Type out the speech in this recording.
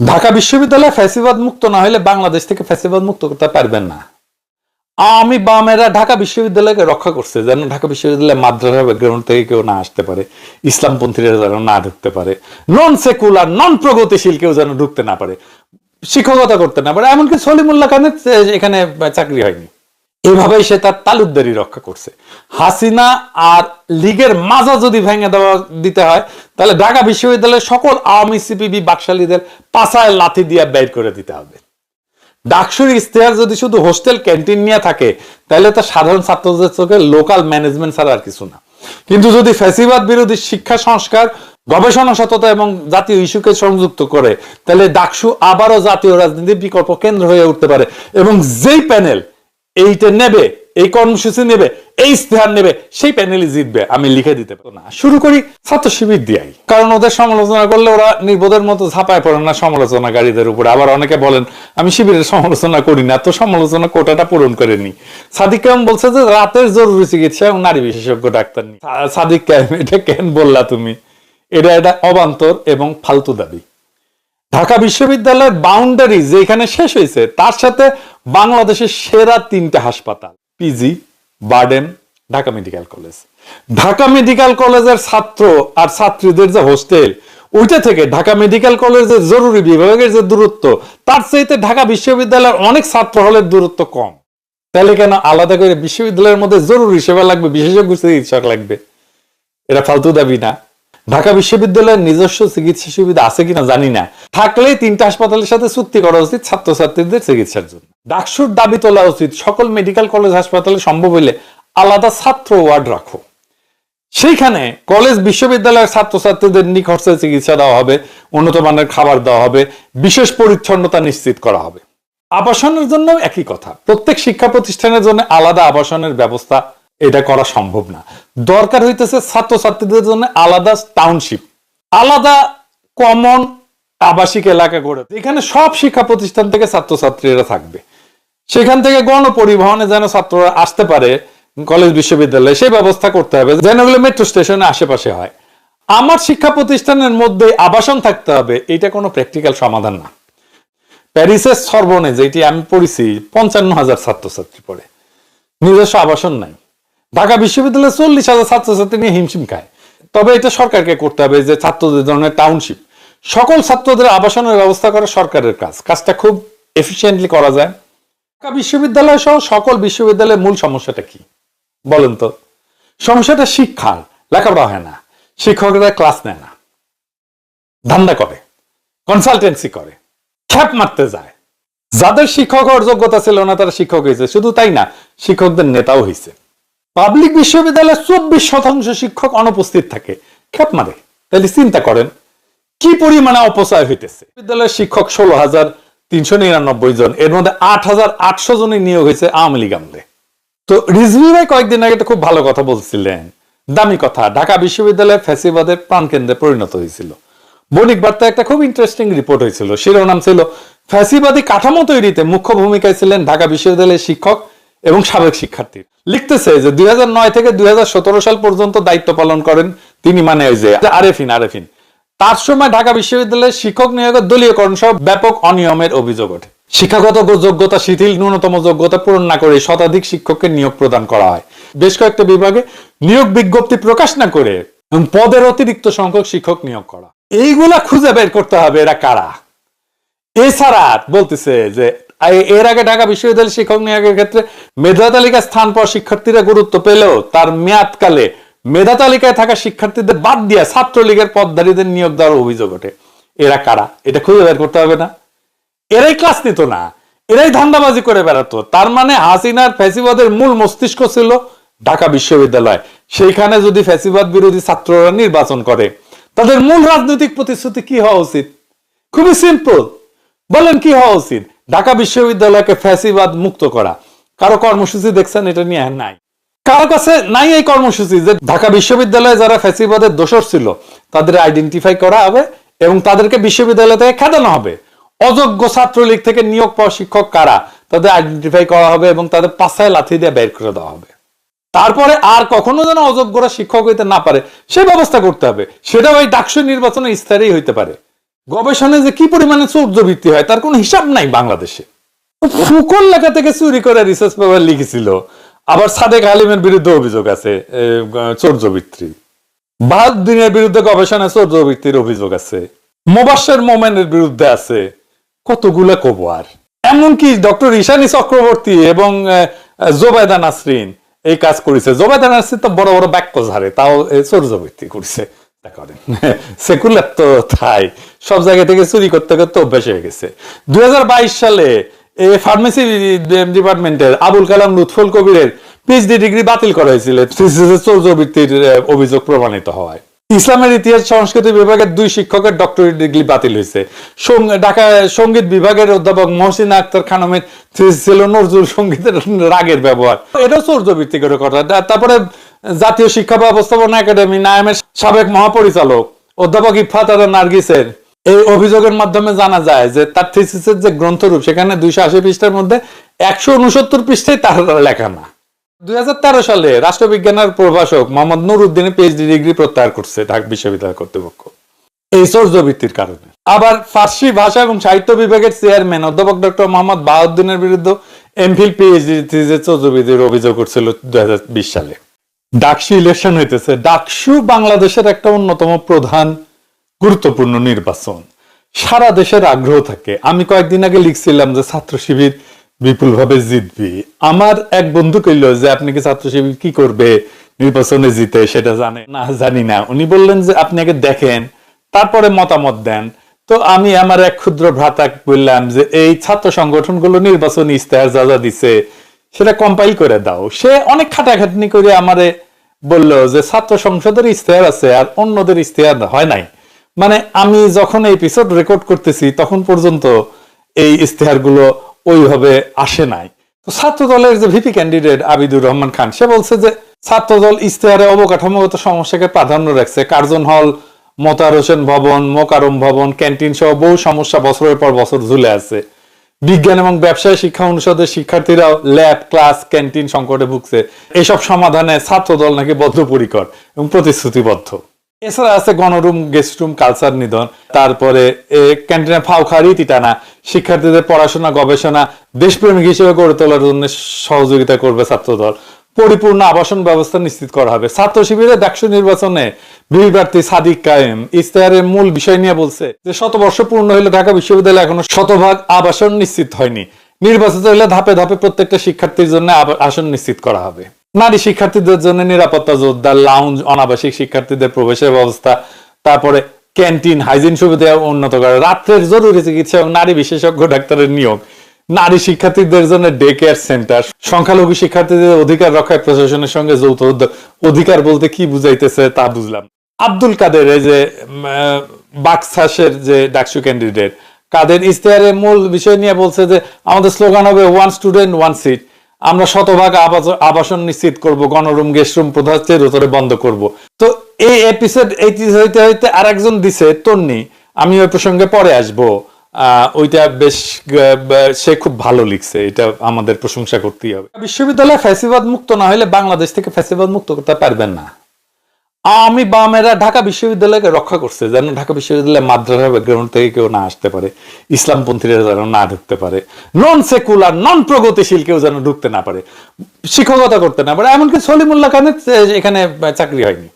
ঢাকা বিশ্ববিদ্যালয় ফ্যাসিবাদ মুক্ত না হলে বাংলাদেশ থেকে ফ্যাসিবাদ মুক্ত করতে পারবেন না। আমি বামেরা ঢাকা বিশ্ববিদ্যালয়কে রক্ষা করছে, যেন ঢাকা বিশ্ববিদ্যালয়ের মাদ্রাসা ব্যাকগ্রাউন্ড থেকে কেউ না আসতে পারে, ইসলামপন্থীরা যেন না ঢুকতে পারে নন সেকুলার নন প্রগতিশীল কেউ যেন ঢুকতে না পারে, শিক্ষকতা করতে না পারে, এমনকি সলিমুল্লাহ খানের এখানে চাকরি হয়নি। এভাবেই সে তার তালুকদারি রক্ষা করছে। হাসিনা আর লীগের মাজা যদি ভেঙে দেওয়া দিতে হয়, তাহলে ঢাকা বিশ্ববিদ্যালয়ের সকল আওয়ামী সিপিবি বাকশালীদের পাশায় লাথি দিয়ে বের করে দিতে হবে। ডাকসুর ইশতেহার যদি শুধু হোস্টেল ক্যান্টিন নিয়ে থাকে, তাহলে তা সাধারণ ছাত্রদের চোখে লোকাল ম্যানেজমেন্ট ছাড়া আর কিছু না। কিন্তু যদি ফ্যাসিবাদ বিরোধী শিক্ষা সংস্কার, গবেষণা সততা এবং জাতীয় ইস্যুকে সংযুক্ত করে, তাহলে ডাকসু আবারও জাতীয় রাজনীতির বিকল্প কেন্দ্র হয়ে উঠতে পারে এবং যেই প্যানেল এইটা নেবে, এই কর্মসূচি নেবে, এই ইস্তেহার নেবে, সেই প্যানেলই জিতবে। আমি লিখে দিতে পারব না। শুরু করি ছাত্র শিবির দিয়াই। কারণ ওদের সমালোচনা করলে ওরা নির্বোধের মতো ঝাঁপায় পড়ে না সমালোচনাকারীদের উপরে। আবার অনেকে বলেন, আমি শিবিরের সমালোচনা করি না, তো সমালোচনা কোটাটা পূরণ করেনি সাদিক কাম বলছে যে, রাতের জরুরি চিকিৎসা এবং নারী বিশেষজ্ঞ ডাক্তার নেই সাদিক কাম এটা কেন বললা তুমি? এটা এটা অবান্তর এবং ফালতু দাবি। ঢাকা বিশ্ববিদ্যালয়ের বাউন্ডারি যেখানে শেষ হয়েছে, তার সাথে বাংলাদেশের সেরা তিনটা হাসপাতাল PG BIRDEM Dhaka medical college Dhaka medical কলেজের ছাত্র আর ছাত্রীদের যে হোস্টেল ওইটা থেকে ঢাকা মেডিকেল কলেজের জরুরি বিভাগের যে দূরত্ব, তার চাইতে ঢাকা বিশ্ববিদ্যালয়ের অনেক ছাত্র হলের দূরত্ব কম। তাহলে কেন আলাদা করে বিশ্ববিদ্যালয়ের মধ্যে জরুরি সেবা লাগবে, বিশেষজ্ঞ চিকিৎসক লাগবে? এটা ফালতু দাবি না। ঢাকা বিশ্ববিদ্যালয়ের নিজস্ব চিকিৎসা সুবিধা আছে কিনা জানি না। থাকলে তিনটা হাসপাতালের সাথে চুক্তি করা উচিত ছাত্রছাত্রীদের চিকিৎসার জন্য। ডাকসুর দাবি তোলা উচিত, সকল মেডিকেল কলেজ হাসপাতালে সম্ভব হইলে আলাদা ছাত্র ওয়ার্ড রাখো। সেইখানে কলেজ বিশ্ববিদ্যালয়ের ছাত্রছাত্রীদের নিখরচে চিকিৎসা দেওয়া হবে, উন্নত মানের খাবার দেওয়া হবে, বিশেষ পরিচ্ছন্নতা নিশ্চিত করা হবে। আবাসনের জন্য একই কথা। প্রত্যেক শিক্ষা প্রতিষ্ঠানের জন্য আলাদা আবাসনের ব্যবস্থা এটা করা সম্ভব না। দরকার হইতেছে ছাত্রছাত্রীদের জন্য আলাদা টাউনশিপ আলাদা কমন আবাসিক এলাকা গড়ে এখানে সব শিক্ষা প্রতিষ্ঠান থেকে ছাত্রছাত্রীরা থাকবে। সেখান থেকে গণপরিবহনে যেন ছাত্ররা আসতে পারে, কলেজ, বিশ্ববিদ্যালয়ে, সেই ব্যবস্থা করতে হবে, যেন ওগুলো মেট্রো স্টেশনের আশেপাশে হয়। আমার শিক্ষা প্রতিষ্ঠানের মধ্যে আবাসন থাকতে হবে, এটা কোনো প্র্যাকটিক্যাল সমাধান না। প্যারিসের সর্বনে যেটি আমি পড়েছি, পঞ্চান্ন হাজার ছাত্রছাত্রী পড়ে। নিজস্ব আবাসন নাই। ঢাকা বিশ্ববিদ্যালয়ে চল্লিশ হাজার ছাত্রছাত্রী নিয়ে হিমশিম খায়। তবে এটা সরকারকে করতে হবে যে ছাত্রদের ধরনের টাউনশিপ সকল ছাত্রদের আবাসনের ব্যবস্থা করা সরকারের কাজ। কাজটা খুব এফিসিয়েন্টলি করা যায়। ঢাকা বিশ্ববিদ্যালয় সহ সকল বিশ্ববিদ্যালয়ের মূল সমস্যাটা কি? বলেন তো। সমস্যাটা শিক্ষার লেখাপড়া হয় না। শিক্ষকরা ক্লাস নেয় না। ধান্দা করে। কনসালটেন্সি করে। খ্যাপ মারতে যায়। যাদের শিক্ষক হওয়ার যোগ্যতা ছিল না, তারা শিক্ষক হয়েছে। শুধু তাই না, শিক্ষকদের নেতাও হয়েছে। পাবলিক বিশ্ববিদ্যালয়ে চব্বিশ শতাংশ শিক্ষক অনুপস্থিত থাকে। খ্যাপ মারে। তাহলে চিন্তা করেন, কি পরিমাণে অপচয় হইতেছে? বিদ্যালয়ের শিক্ষক ষোলো হাজার তিনশো নিরানব্বই জন, এর মধ্যে আট হাজার আটশো জনের নিয়োগ হয়েছে আওয়ামী লীগ আমলে। তো রিজভি ভাই কয়েকদিন আগে তো খুব ভালো কথা বলছিলেন। দামি কথা, ঢাকা বিশ্ববিদ্যালয় ফ্যাসিবাদের প্রাণকেন্দ্রে পরিণত হয়েছিল। বণিক বার্তা একটা খুব ইন্টারেস্টিং রিপোর্ট হয়েছিল। শিরোনাম ছিল, ফ্যাসিবাদী কাঠামো তৈরিতে মুখ্য ভূমিকায় ছিলেন ঢাকা বিশ্ববিদ্যালয়ের শিক্ষক এবং সাবেক শিক্ষার্থী লিখতেছে যে দুই থেকে দুই সাল পর্যন্ত দায়িত্ব পালন করেন তিনি মানে ওই যে আরেফিন আরেফিন। তার সময় ঢাকা বিশ্ববিদ্যালয়ের শিক্ষক নিয়োগের দলীয়করণ সহ ব্যাপক অনিয়মের অভিযোগ ওঠে। শিক্ষাগত যোগ্যতা, শিথিল, ন্যূনতম যোগ্যতা পূরণ না করে শতাধিক শিক্ষককে নিয়োগ প্রদান করা হয়। বেশ কয়েকটা বিভাগে নিয়োগ বিজ্ঞপ্তি প্রকাশ না করে পদের অতিরিক্ত সংখ্যক শিক্ষক নিয়োগ করা। এইগুলা খুঁজে বের করতে হবে এরা কারা? এছাড়া বলতেছে যে এর আগে ঢাকা বিশ্ববিদ্যালয় শিক্ষক নিয়োগের ক্ষেত্রে মেধা তালিকা স্থান পাওয়া শিক্ষার্থীরা গুরুত্ব পেলেও তার মেয়াদকালে মেধা তালিকায় থাকা শিক্ষার্থীদের বাদ দিয়ে ছাত্রলীগের পদধারীদের নিয়োগ দেওয়ার অভিযোগ ওঠে। এরা কারা? এটা খুঁজে বের করতে হবে না। এরাই ক্লাস নিত না। এরাই ধান্দাবাজি করে বেড়াতো। তার মানে হাসিনার ফ্যাসিবাদের মূল মস্তিষ্ক ছিল ঢাকা বিশ্ববিদ্যালয়। সেইখানে যদি ফ্যাসিবাদ বিরোধী ছাত্ররা নির্বাচন করে, তাদের মূল রাজনৈতিক প্রতিশ্রুতি কি হওয়া উচিত? খুবই সিম্পল বলেন কি হওয়া উচিত? ঢাকা বিশ্ববিদ্যালয়কে ফ্যাসিবাদ মুক্ত করা। কারও কর্মসূচি দেখছেন, এটা নিয়ে নাই। কারও কাছে নাই এই কর্মসূচি যে ঢাকা বিশ্ববিদ্যালয়ে যারা ফ্যাসিবাদের দোষর ছিল, তাদের আইডেন্টিফাই করা হবে এবং তাদেরকে বিশ্ববিদ্যালয় থেকে খেদানো হবে। অযোগ্য ছাত্রলীগ থেকে নিয়োগ পাওয়া শিক্ষক কারা, তাদের আইডেন্টিফাই করা হবে এবং তাদের পাশায় লাথি দিয়ে বের করে দেওয়া হবে। তারপরে আর কখনো যেন অযোগ্যরা শিক্ষক হইতে না পারে, সে ব্যবস্থা করতে হবে। সেটাও ওই ডাকসু নির্বাচনের স্তরেই হইতে পারে। গবেষণায় যে কি পরিমাণে চৌর্যবৃত্তি হয়, তার কোনো হিসাব নাই বাংলাদেশে। ফুকন লেখা থেকে চুরি করে রিসার্চ পেপার লিখেছিল। আবার সাদেক আলিমের বিরুদ্ধে অভিযোগ আছে চৌর্যবৃত্তি। বাহাদ্দিনের বিরুদ্ধে গবেষণায় চৌর্যবৃত্তির অভিযোগ আছে। মোবাসের মোমেনের বিরুদ্ধে আছে। কতগুলো কব আর এমনকি ডক্টর ঈশানী চক্রবর্তী এবং জোবায়দা নাসরিন এই কাজ করেছে। জোবায়দা নাসরিন তো বড় বড় বাক্য ঝাড়ে, তাও চৌর্যবৃত্তি করছে। করেন তো তাই। সব জায়গা থেকে চুরি করতে করতে অভ্যাস হয়ে গেছে। সালে ফার্মেসি ডিপার্টমেন্টের আবুল কালাম লুৎফুল কবিরের পিএইচডি ডিগ্রি বাতিল করা হয়েছিল। চৌর্যবৃত্তির অভিযোগ প্রমাণিত হওয়ায়। ইসলামের ইতিহাস, সংস্কৃতি বিভাগের দুই শিক্ষকের ডক্টরেট ডিগ্রি বাতিল হয়েছে। ঢাকা সংগীত বিভাগের অধ্যাপক মহসিনা আক্তার খানমের ছিল নজরুল সঙ্গীতের রাগের ব্যবহার। এটাও চৌর্যবৃত্তি করে কথা তারপরে জাতীয় শিক্ষা ব্যবস্থাপনা একাডেমি নায়ামের সাবেক মহাপরিচালক, অধ্যাপক ইফাত আদা নার্গিসের এই অভিযোগের মাধ্যমে জানা যায় যে তার থিসিসের যে গ্রন্থরূপ, সেখানে দুইশো আশি পৃষ্ঠার মধ্যে একশো উনসত্তর পৃষ্ঠায় তার লেখা না। দুই সালে রাষ্ট্রবিজ্ঞানের প্রভাষক মোহাম্মদ নুরুদ্দিনের পিএইচডি ডিগ্রি প্রত্যাহার করছে ঢাকা বিশ্ববিদ্যালয় কর্তৃপক্ষ। এই চৌর্যবৃত্তির কারণে। আবার ফার্সি ভাষা এবং সাহিত্য বিভাগের চেয়ারম্যান অধ্যাপক ডক্টর মোহাম্মদ বাহাউদ্দিনের বিরুদ্ধে এমফিল পিএইচডি চৌর্যবৃত্তির অভিযোগ করছিল দুই হাজার বিশ সালে। ডাকসু ইলেকশন হইতেছে। ডাকসু বাংলাদেশের একটা অন্যতম প্রধান গুরুত্বপূর্ণ নির্বাচন। সারা দেশের আগ্রহ থাকে। আমি কয়েকদিন আগে লিখছিলাম যে ছাত্র শিবির বিপুল ভাবে জিতবি। আমার এক বন্ধু কইল যে, আপনি কি ছাত্র শিবির কি করবে? নির্বাচনে জিতে? সেটা জানে না, জানি না। উনি বললেন যে, আপনি আগে দেখেন, তারপরে মতামত দেন। তো আমি আমার এক ক্ষুদ্র ভ্রাতা বললাম যে, এই ছাত্র সংগঠনগুলো নির্বাচনী ইস্তেহার যা যা দিছে সেটা কম্পাইল করে দাও। সে অনেক খাটাখাটনি করে আমারে বলল যে, ছাত্র সংসদের ইস্তেহার আছে আর অন্যদের ইস্তেহার হয় নাই। মানে আমি যখন এই এপিসোড রেকর্ড করতেছি, তখন পর্যন্ত এই ইস্তেহারগুলো ওইভাবে আসে নাই। তো ছাত্র দলের যে ভিপি ক্যান্ডিডেট আবিদুর রহমান খান, সে বলছে যে ছাত্র দল ইস্তেহারে অবকাঠামোগত সমস্যাকে প্রাধান্য রাখছে। কার্জন হল, মোতার হোসেন ভবন মোকারম ভবন ক্যান্টিন সহ বহু সমস্যা বছরের পর বছর ঝুলে আছে। বিজ্ঞান এবং ব্যবসায় শিক্ষা অনুষদের শিক্ষার্থীরাও ল্যাব, ক্লাস, ক্যান্টিন সংকটে ভুগছে। এসব সমাধানে ছাত্র দল নাকি বদ্ধপরিকর এবং প্রতিশ্রুতিবদ্ধ। এছাড়া আছে গণরুম গেস্ট রুম কালচার নিধন। তারপরে ক্যান্টিনে ফাও রীতি টানা শিক্ষার্থীদের পড়াশোনা, গবেষণা দেশপ্রেমিক হিসেবে গড়ে তোলার জন্য সহযোগিতা করবে ছাত্রদল। পরিপূর্ণ আবাসন ব্যবস্থা নিশ্চিত করা হবে। ছাত্র শিবিরে ডাকসু নির্বাচনে বিল প্রার্থী সাদিক কায়েম। ইস্তেহারের মূল বিষয় নিয়ে বলছে যে, শতবর্ষ পূর্ণ হলে ঢাকা বিশ্ববিদ্যালয়ে এখনও শতভাগ আবাসন নিশ্চিত হয়নি। নির্বাচিত হলে ধাপে ধাপে প্রত্যেকটা শিক্ষার্থীর জন্য আসন নিশ্চিত করা হবে। নারী শিক্ষার্থীদের জন্য নিরাপত্তা, জোরদার লাউঞ্জ অনাবাসিক শিক্ষার্থীদের প্রবেশের ব্যবস্থা, তারপরে ক্যান্টিন হাইজিন সুবিধা উন্নত করা, রাত্রের জরুরি চিকিৎসা এবং নারী বিশেষজ্ঞ ডাক্তারের নিয়োগ। নারী শিক্ষার্থীদের জন্য ডে কেয়ার সেন্টার সংখ্যালঘু শিক্ষার্থীদের অধিকার রক্ষায় প্রশাসনের সঙ্গে যৌথ অধিকার বলতে কি বুঝাইতেছে তা বুঝলাম। আব্দুল কাদের, এই যে বাকসাসের যে ডাকসু ক্যান্ডিডেট কাদের ইস্তেহারের মূল বিষয় নিয়ে বলছে যে, আমাদের স্লোগান হবে ওয়ান স্টুডেন্ট ওয়ান সিট আমরা শতভাগ আবাস- আবাসন নিশ্চিত করব, গণরুম গেস্ট রুম প্রধান চিরতরে বন্ধ করব। তো এই এপিসোড এইটি হইতে হইতে আর একজন দিছে, তন্নি। আমি ওই প্রসঙ্গে পরে আসব। ওইটা বেশ সে খুব ভালো লিখছে, এটা আমাদের প্রশংসা করতেই হবে। বিশ্ববিদ্যালয় ফ্যাসিবাদ মুক্ত না হলে বাংলাদেশ থেকে ফ্যাসিবাদ মুক্ত করতে পারবেন না। আমি বামেরা ঢাকা বিশ্ববিদ্যালয়কে রক্ষা করছে, যেন ঢাকা বিশ্ববিদ্যালয় মাদ্রাসা ব্যাকগ্রাউন্ড থেকে কেউ না আসতে পারে, ইসলামপন্থীরা যেন না ঢুকতে পারে নন সেকুলার নন প্রগতিশীল কেউ যেন ঢুকতে না পারে, শিক্ষকতা করতে না পারে, এমনকি সলিমুল্লাহ খানের এখানে চাকরি হয়নি।